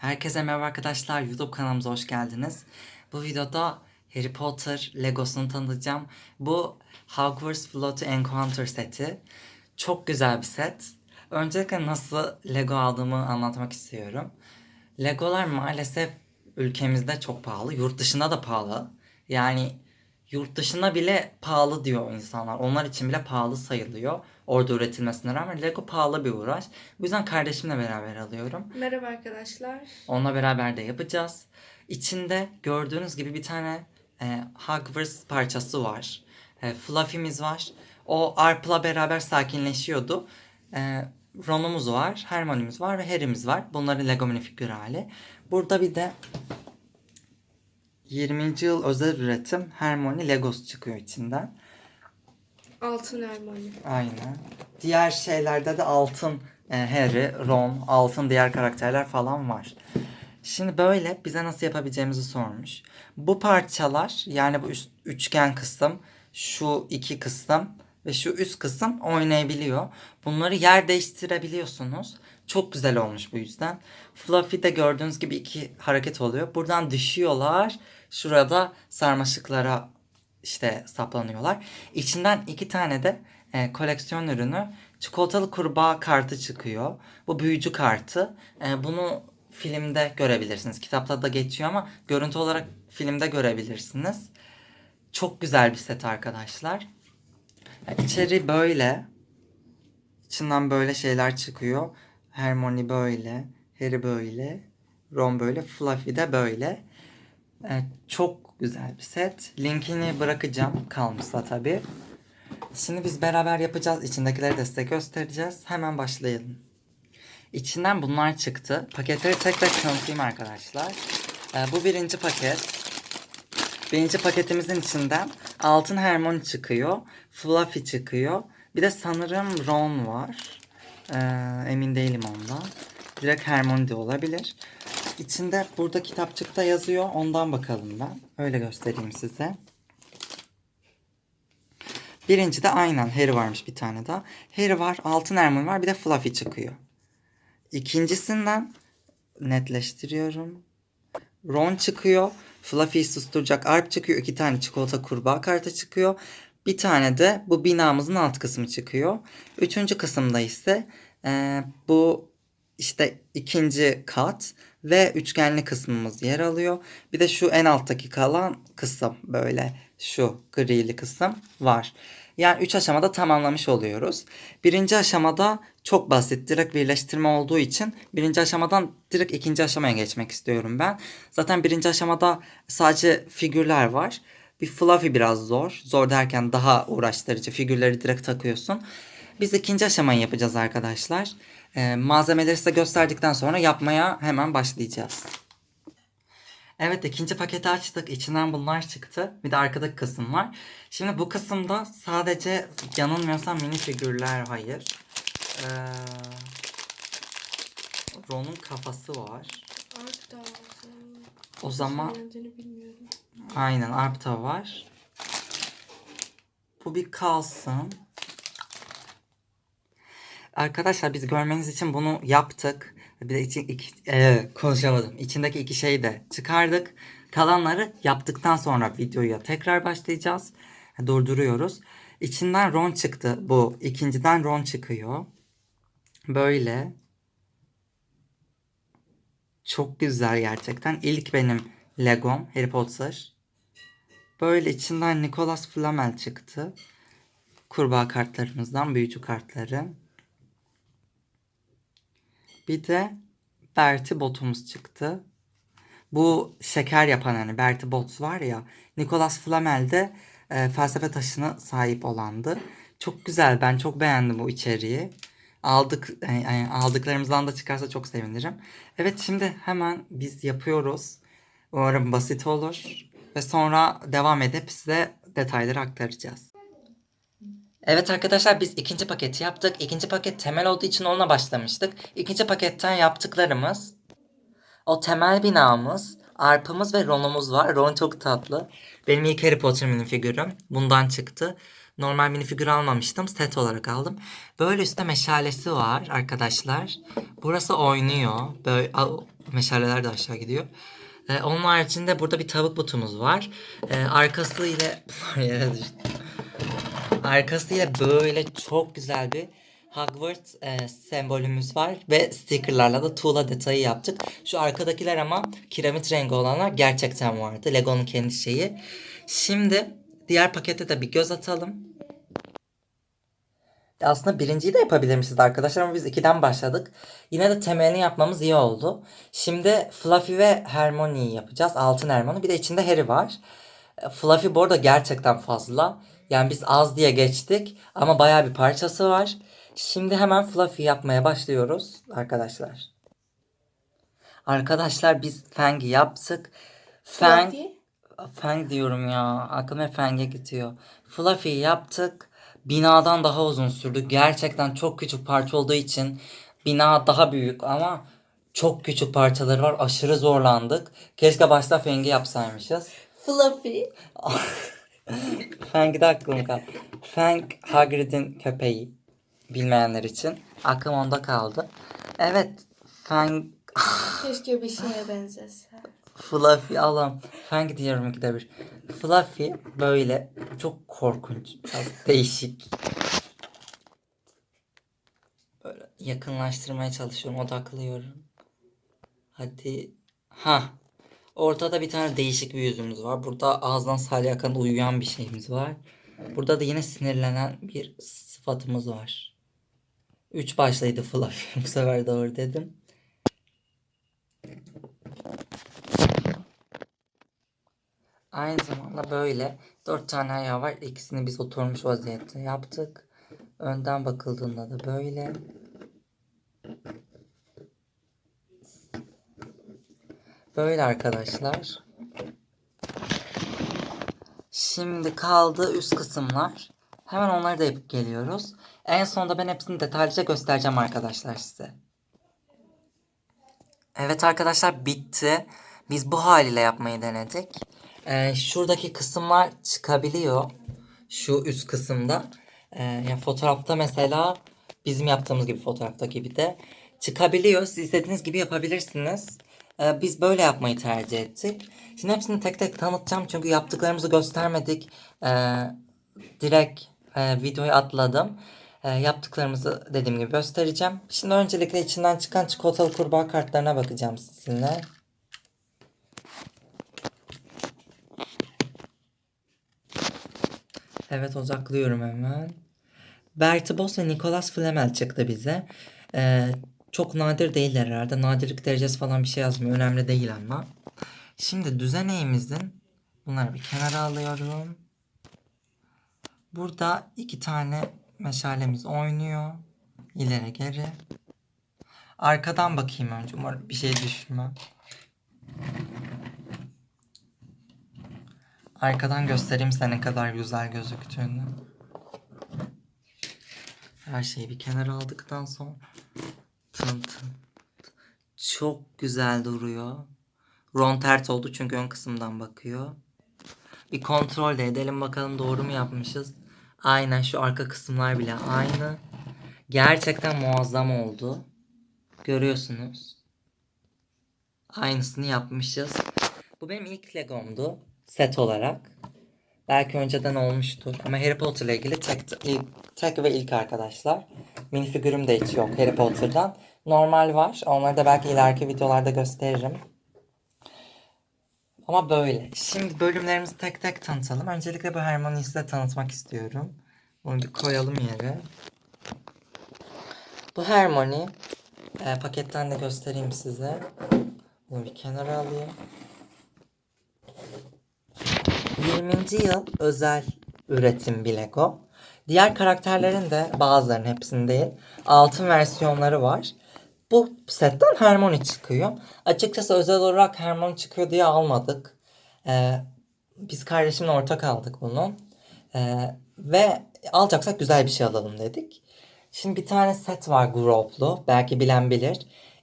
Herkese merhaba arkadaşlar. YouTube kanalımıza hoş geldiniz. Bu videoda Harry Potter Legosunu tanıtacağım. Bu Hogwarts Float Encounter seti. Çok güzel bir set. Öncelikle nasıl Lego aldığımı anlatmak istiyorum. Legolar maalesef ülkemizde çok pahalı. Yurt dışında da pahalı. Yani yurt dışına bile pahalı diyor insanlar. Onlar için bile pahalı sayılıyor. Orada üretilmesine rağmen Lego pahalı bir uğraş. Bu yüzden kardeşimle beraber alıyorum. Merhaba arkadaşlar. Onunla beraber de yapacağız. İçinde gördüğünüz gibi bir tane e, Hogwarts parçası var. E, Fluffy'miz var. O Arp'la beraber sakinleşiyordu. E, Ron'umuz var, Hermione'miz var ve Harry'miz var. Bunların Lego minifigür hali. Burada bir de 20. yıl özel üretim Hermione Legos çıkıyor içinden. Altın Ermani. Aynen. Diğer şeylerde de altın e, Harry, Ron, altın diğer karakterler falan var. Şimdi böyle bize nasıl yapabileceğimizi sormuş. Bu parçalar yani bu üst, üçgen kısım, şu iki kısım ve şu üst kısım oynayabiliyor. Bunları yer değiştirebiliyorsunuz. Çok güzel olmuş bu yüzden. Fluffy'de gördüğünüz gibi iki hareket oluyor. Buradan düşüyorlar. Şurada sarmaşıklara işte saplanıyorlar. İçinden iki tane de e, koleksiyon ürünü çikolatalı kurbağa kartı çıkıyor. Bu büyücü kartı. E, bunu filmde görebilirsiniz. Kitapta da geçiyor ama görüntü olarak filmde görebilirsiniz. Çok güzel bir set arkadaşlar. E, İçeri böyle. İçinden böyle şeyler çıkıyor. Hermione böyle. Harry böyle. Ron böyle. Fluffy de böyle. Çok güzel bir set. Linkini bırakacağım kalmışsa tabii. Şimdi biz beraber yapacağız. İçindekileri de size göstereceğiz. Hemen başlayalım. İçinden bunlar çıktı. Paketleri tek tek tanıtayım arkadaşlar. Ee, bu birinci paket. Birinci paketimizin içinden altın Hermione çıkıyor. Fluffy çıkıyor. Bir de sanırım Ron var. Ee, emin değilim ondan. Direkt Hermione olabilir. İçinde burada kitapçıkta yazıyor. Ondan bakalım ben. Öyle göstereyim size. Birinci de aynen Harry varmış bir tane daha. Harry var, Altın Hermione var, bir de Fluffy çıkıyor. İkincisinden netleştiriyorum. Ron çıkıyor. Fluffy'yi susturacak Arp çıkıyor. iki tane çikolata kurbağa kartı çıkıyor. Bir tane de bu binamızın alt kısmı çıkıyor. Üçüncü kısımda ise e, bu işte ikinci kat ve üçgenli kısmımız yer alıyor. Bir de şu en alttaki kalan kısım böyle şu grili kısım var. Yani üç aşamada tamamlamış oluyoruz. Birinci aşamada çok basit direkt birleştirme olduğu için birinci aşamadan direkt ikinci aşamaya geçmek istiyorum ben. Zaten birinci aşamada sadece figürler var. Bir fluffy biraz zor. Zor derken daha uğraştırıcı. Figürleri direkt takıyorsun. Biz ikinci aşamayı yapacağız arkadaşlar. Ee, malzemeleri size gösterdikten sonra yapmaya hemen başlayacağız. Evet ikinci paketi açtık. İçinden bunlar çıktı. Bir de arkadaki kısım var. Şimdi bu kısımda sadece yanılmıyorsam mini figürler hayır. Ee, Ron'un kafası var. Altın. O zaman aynen Arpta var. Bu bir kalsın. Arkadaşlar biz görmeniz için bunu yaptık. Bir de için iki, ee, konuşamadım. İçindeki iki şeyi de çıkardık. Kalanları yaptıktan sonra videoya tekrar başlayacağız. Durduruyoruz. İçinden Ron çıktı. Bu ikinciden Ron çıkıyor. Böyle. Çok güzel gerçekten. İlk benim Legom Harry Potter. Böyle içinden Nicholas Flamel çıktı. Kurbağa kartlarımızdan büyücü kartları. Bir de Bertie Bot'umuz çıktı. Bu şeker yapan hani Bertie Bot var ya. Nicholas Flamel de e, felsefe taşına sahip olandı. Çok güzel. Ben çok beğendim bu içeriği. Aldık e, e, aldıklarımızdan da çıkarsa çok sevinirim. Evet şimdi hemen biz yapıyoruz. Umarım basit olur. Ve sonra devam edip size detayları aktaracağız. Evet arkadaşlar biz ikinci paketi yaptık. İkinci paket temel olduğu için onunla başlamıştık. İkinci paketten yaptıklarımız o temel binamız, arpamız ve Ron'umuz var. Ron çok tatlı. Benim ilk Harry Potter minifigürüm. Bundan çıktı. Normal minifigür almamıştım. Set olarak aldım. Böyle üstte meşalesi var arkadaşlar. Burası oynuyor. Böyle meşaleler de aşağı gidiyor. Ee, onun haricinde burada bir tavuk butumuz var. Ee, arkası ile yere düştü. Arkasıyla böyle çok güzel bir Hogwarts e, sembolümüz var ve stickerlarla da tuğla detayı yaptık. Şu arkadakiler ama kiremit rengi olanlar gerçekten vardı. Lego'nun kendi şeyi. Şimdi diğer pakete de bir göz atalım. Aslında birinciyi de yapabilirmişiz arkadaşlar ama biz ikiden başladık. Yine de temelini yapmamız iyi oldu. Şimdi Fluffy ve Hermione'yi yapacağız. Altın Hermione. Bir de içinde Harry var. E, Fluffy bu arada gerçekten fazla. Yani biz az diye geçtik ama baya bir parçası var. Şimdi hemen Fluffy yapmaya başlıyoruz arkadaşlar. Arkadaşlar biz Fang'i yaptık. Fang, Fluffy. Fang diyorum ya. Aklıma hep Fang'e gidiyor. Fluffy'yi yaptık. Binadan daha uzun sürdü. Gerçekten çok küçük parça olduğu için bina daha büyük ama çok küçük parçaları var. Aşırı zorlandık. Keşke başta Fang'i yapsaymışız. Fluffy. Fang'de aklım kaldı. Fang Hagrid'in köpeği. Bilmeyenler için. Aklım onda kaldı. Evet. Fang Keşke bir şeye benzese. Fluffy Allah'ım. Fang diyorum ikide bir. Fluffy böyle çok korkunç. Biraz değişik. Böyle yakınlaştırmaya çalışıyorum. Odaklıyorum. Hadi. Ha. Ortada bir tane değişik bir yüzümüz var. Burada ağızdan salya akan uyuyan bir şeyimiz var. Burada da yine sinirlenen bir sıfatımız var. Üç başlıydı Fluffy. Bu sefer doğru dedim. Aynı zamanda böyle dört tane ayağı var. İkisini biz oturmuş vaziyette yaptık. Önden bakıldığında da böyle. Böyle arkadaşlar. Şimdi kaldı üst kısımlar. Hemen onları da yapıp geliyoruz. En sonunda ben hepsini detaylıca göstereceğim arkadaşlar size. Evet arkadaşlar bitti. Biz bu haliyle yapmayı denedik. Ee, şuradaki kısımlar çıkabiliyor. Şu üst kısımda. Ee, yani fotoğrafta mesela bizim yaptığımız gibi fotoğrafta gibi de çıkabiliyor. Siz istediğiniz gibi yapabilirsiniz. Ee, biz böyle yapmayı tercih ettik. Şimdi hepsini tek tek tanıtacağım çünkü yaptıklarımızı göstermedik. Ee, direkt e, videoyu atladım. Ee, yaptıklarımızı dediğim gibi göstereceğim. Şimdi öncelikle içinden çıkan çikolatalı kurbağa kartlarına bakacağım sizinle. Evet odaklıyorum hemen. Bertie Boss ve Nicholas Flamel çıktı bize. Ee, çok nadir değiller herhalde. Nadirlik derecesi falan bir şey yazmıyor. Önemli değil ama. Şimdi düzeneğimizin bunları bir kenara alıyorum. Burada iki tane meşalemiz oynuyor. İleri geri. Arkadan bakayım önce. Umarım bir şey düşürmem. Arkadan göstereyim size ne kadar güzel gözüktüğünü. Her şeyi bir kenara aldıktan sonra tın tın. Çok güzel duruyor. Ron tert oldu çünkü ön kısımdan bakıyor. Bir kontrol de edelim bakalım doğru mu yapmışız. Aynen şu arka kısımlar bile aynı. Gerçekten muazzam oldu. Görüyorsunuz. Aynısını yapmışız. Bu benim ilk Legom'du set olarak. Belki önceden olmuştur ama Harry Potter ile ilgili tek, ilk, tek ve ilk arkadaşlar. Minifigürüm de hiç yok Harry Potter'dan. Normal var. Onları da belki ileriki videolarda gösteririm. Ama böyle. Şimdi bölümlerimizi tek tek tanıtalım. Öncelikle bu Hermione'yi size tanıtmak istiyorum. Bunu bir koyalım yere. Bu Hermione e, paketten de göstereyim size. Bunu bir kenara alayım. 20. yıl özel üretim bir Lego. Diğer karakterlerin de bazılarının hepsinin değil altın versiyonları var. Bu setten Hermione çıkıyor. Açıkçası özel olarak Hermione çıkıyor diye almadık. Ee, biz kardeşimle ortak aldık bunu. Ee, ve alacaksak güzel bir şey alalım dedik. Şimdi bir tane set var Grop'lu. Belki bilen bilir.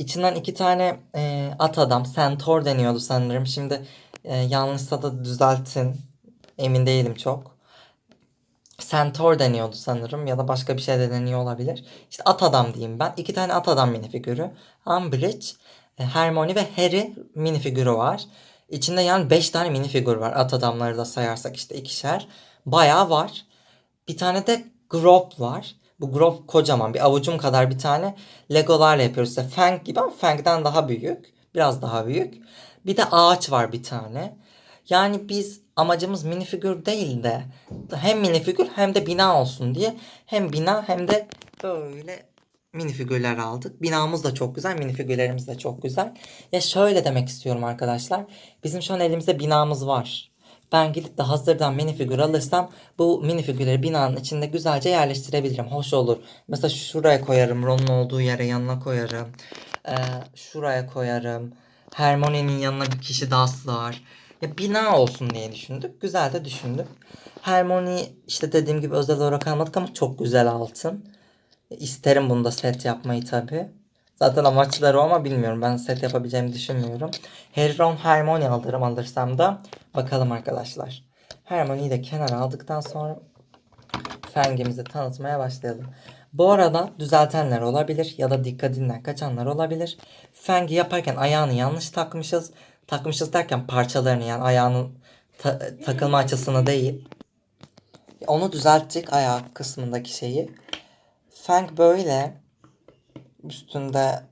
İçinden iki tane e, at adam. Centaur deniyordu sanırım. Şimdi e, yanlışsa da düzeltin. Emin değilim çok. Centaur deniyordu sanırım ya da başka bir şey de deniyor olabilir. İşte at adam diyeyim ben. İki tane at adam minifigürü. Umbridge, e, Hermione ve Harry minifigürü var. İçinde yani 5 tane minifigür var. At adamları da sayarsak işte ikişer. Bayağı var. Bir tane de Grop var. Bu Grop kocaman bir avucum kadar bir tane Legolarla yapıyoruz. İşte Fang gibi ama Fang'den daha büyük. Biraz daha büyük. Bir de ağaç var bir tane. Yani biz amacımız minifigür değil de hem minifigür hem de bina olsun diye hem bina hem de böyle minifigürler aldık. Binamız da çok güzel, minifigürlerimiz de çok güzel. Ya şöyle demek istiyorum arkadaşlar. Bizim şu an elimizde binamız var. Ben gidip de hazırdan minifigür alırsam bu minifigürleri binanın içinde güzelce yerleştirebilirim. Hoş olur. Mesela şuraya koyarım. Ron'un olduğu yere yanına koyarım. Ee, şuraya koyarım. Hermione'nin yanına bir kişi daha sığar. Ya bina olsun diye düşündük. Güzel de düşündük. Hermione işte dediğim gibi özel olarak almadık ama çok güzel altın. İsterim bunda set yapmayı tabi. Zaten amaçları o ama bilmiyorum. Ben set yapabileceğimi düşünmüyorum. Ron, Hermione alırım alırsam da. Bakalım arkadaşlar. Hermione'yi de kenara aldıktan sonra Feng'imizi tanıtmaya başlayalım. Bu arada düzeltenler olabilir ya da dikkatinden kaçanlar olabilir. Feng'i yaparken ayağını yanlış takmışız. Takmışız derken parçalarını yani ayağının ta- takılma açısını değil. Onu düzelttik ayak kısmındaki şeyi. Feng böyle üstünde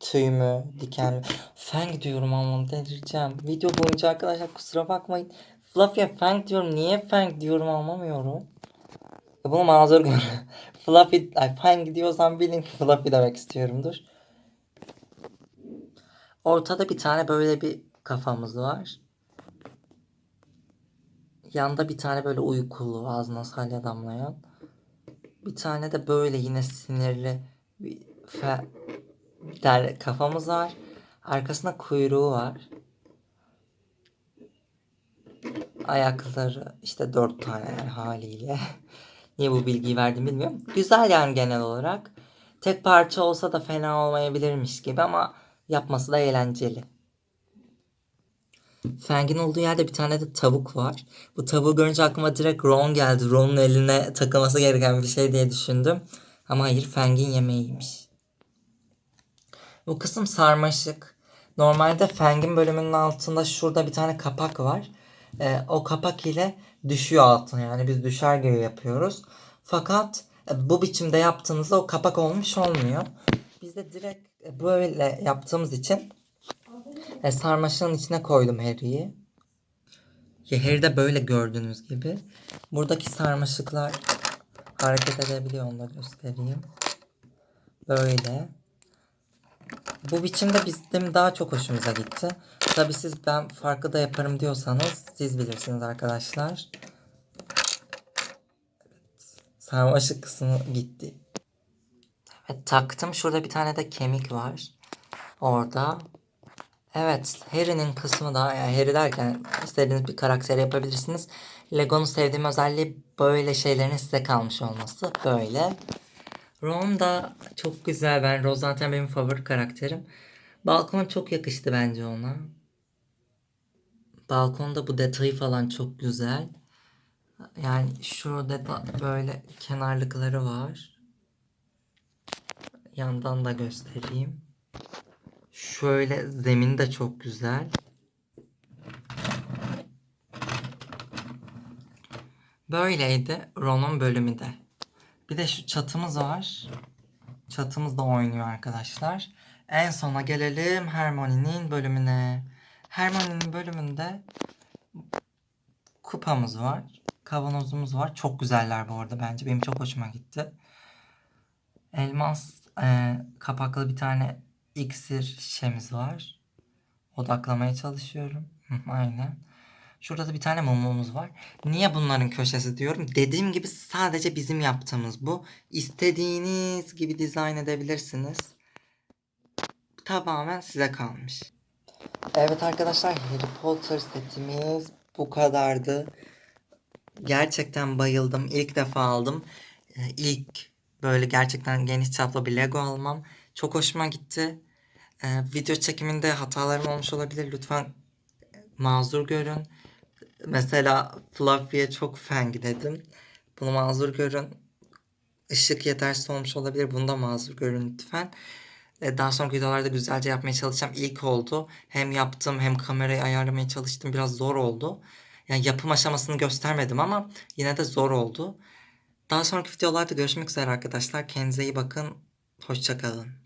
tüy mü diken mi? Feng diyorum ama delireceğim. Video boyunca arkadaşlar kusura bakmayın. Fluffy'e Feng diyorum. Niye Feng diyorum anlamıyorum. Ya Bunu mazur görün. Fluffy, ay Feng diyorsam bilin ki Fluffy demek istiyorumdur. Ortada bir tane böyle bir kafamız var. Yanda bir tane böyle uykulu ağzına salya damlayan. Bir tane de böyle yine sinirli fe, bir tane kafamız var. Arkasında kuyruğu var. Ayakları işte dört tane yani haliyle. Niye bu bilgiyi verdim bilmiyorum. Güzel yani genel olarak. Tek parça olsa da fena olmayabilirmiş gibi ama yapması da eğlenceli. Feng'in olduğu yerde bir tane de tavuk var. Bu tavuğu görünce aklıma direkt Ron geldi. Ron'un eline takılması gereken bir şey diye düşündüm. Ama hayır Feng'in yemeğiymiş. Bu kısım sarmaşık. Normalde Feng'in bölümünün altında şurada bir tane kapak var. Ee, o kapak ile düşüyor altına. Yani biz düşer gibi yapıyoruz. Fakat e, bu biçimde yaptığınızda o kapak olmuş olmuyor. Biz de direkt e, böyle yaptığımız için e, sarmaşığın içine koydum Harry'i. Harry de böyle gördüğünüz gibi. Buradaki sarmaşıklar hareket edebiliyor onu da göstereyim. Böyle. Bu biçimde bizim daha çok hoşumuza gitti. Tabi siz ben farklı da yaparım diyorsanız siz bilirsiniz arkadaşlar. Evet. Sarmaşık kısmı gitti. Evet taktım. Şurada bir tane de kemik var. Orada. Evet, Harry'nin kısmı da, yani Harry derken istediğiniz bir karakter yapabilirsiniz. Lego'nun sevdiğim özelliği böyle şeylerin size kalmış olması. Böyle. Ron da çok güzel. Ben Rose zaten benim favori karakterim. Balkon çok yakıştı bence ona. Balkonda bu detayı falan çok güzel. Yani şurada da böyle kenarlıkları var. Yandan da göstereyim. Şöyle zemin de çok güzel. Böyleydi Ron'un bölümü de. Bir de şu çatımız var. Çatımız da oynuyor arkadaşlar. En sona gelelim Hermione'nin bölümüne. Hermione'nin bölümünde kupamız var. Kavanozumuz var. Çok güzeller bu arada bence. Benim çok hoşuma gitti. Elmas e, kapaklı bir tane iksir şişemiz var. Odaklamaya çalışıyorum. Aynen. Şurada da bir tane mumumuz var. Niye bunların köşesi diyorum? Dediğim gibi sadece bizim yaptığımız bu. İstediğiniz gibi dizayn edebilirsiniz. Tamamen size kalmış. Evet arkadaşlar Harry Potter setimiz bu kadardı. Gerçekten bayıldım. İlk defa aldım. Ee, İlk böyle gerçekten geniş çaplı bir Lego almam. Çok hoşuma gitti. Ee, video çekiminde hatalarım olmuş olabilir. Lütfen mazur görün. Mesela Fluffy'ye çok feng dedim. Bunu mazur görün. Işık yetersiz olmuş olabilir. Bunu da mazur görün lütfen. E, Daha sonraki videolarda güzelce yapmaya çalışacağım. İlk oldu. Hem yaptım hem kamerayı ayarlamaya çalıştım. Biraz zor oldu. Yani yapım aşamasını göstermedim ama yine de zor oldu. Daha sonraki videolarda görüşmek üzere arkadaşlar. Kendinize iyi bakın. Hoşçakalın.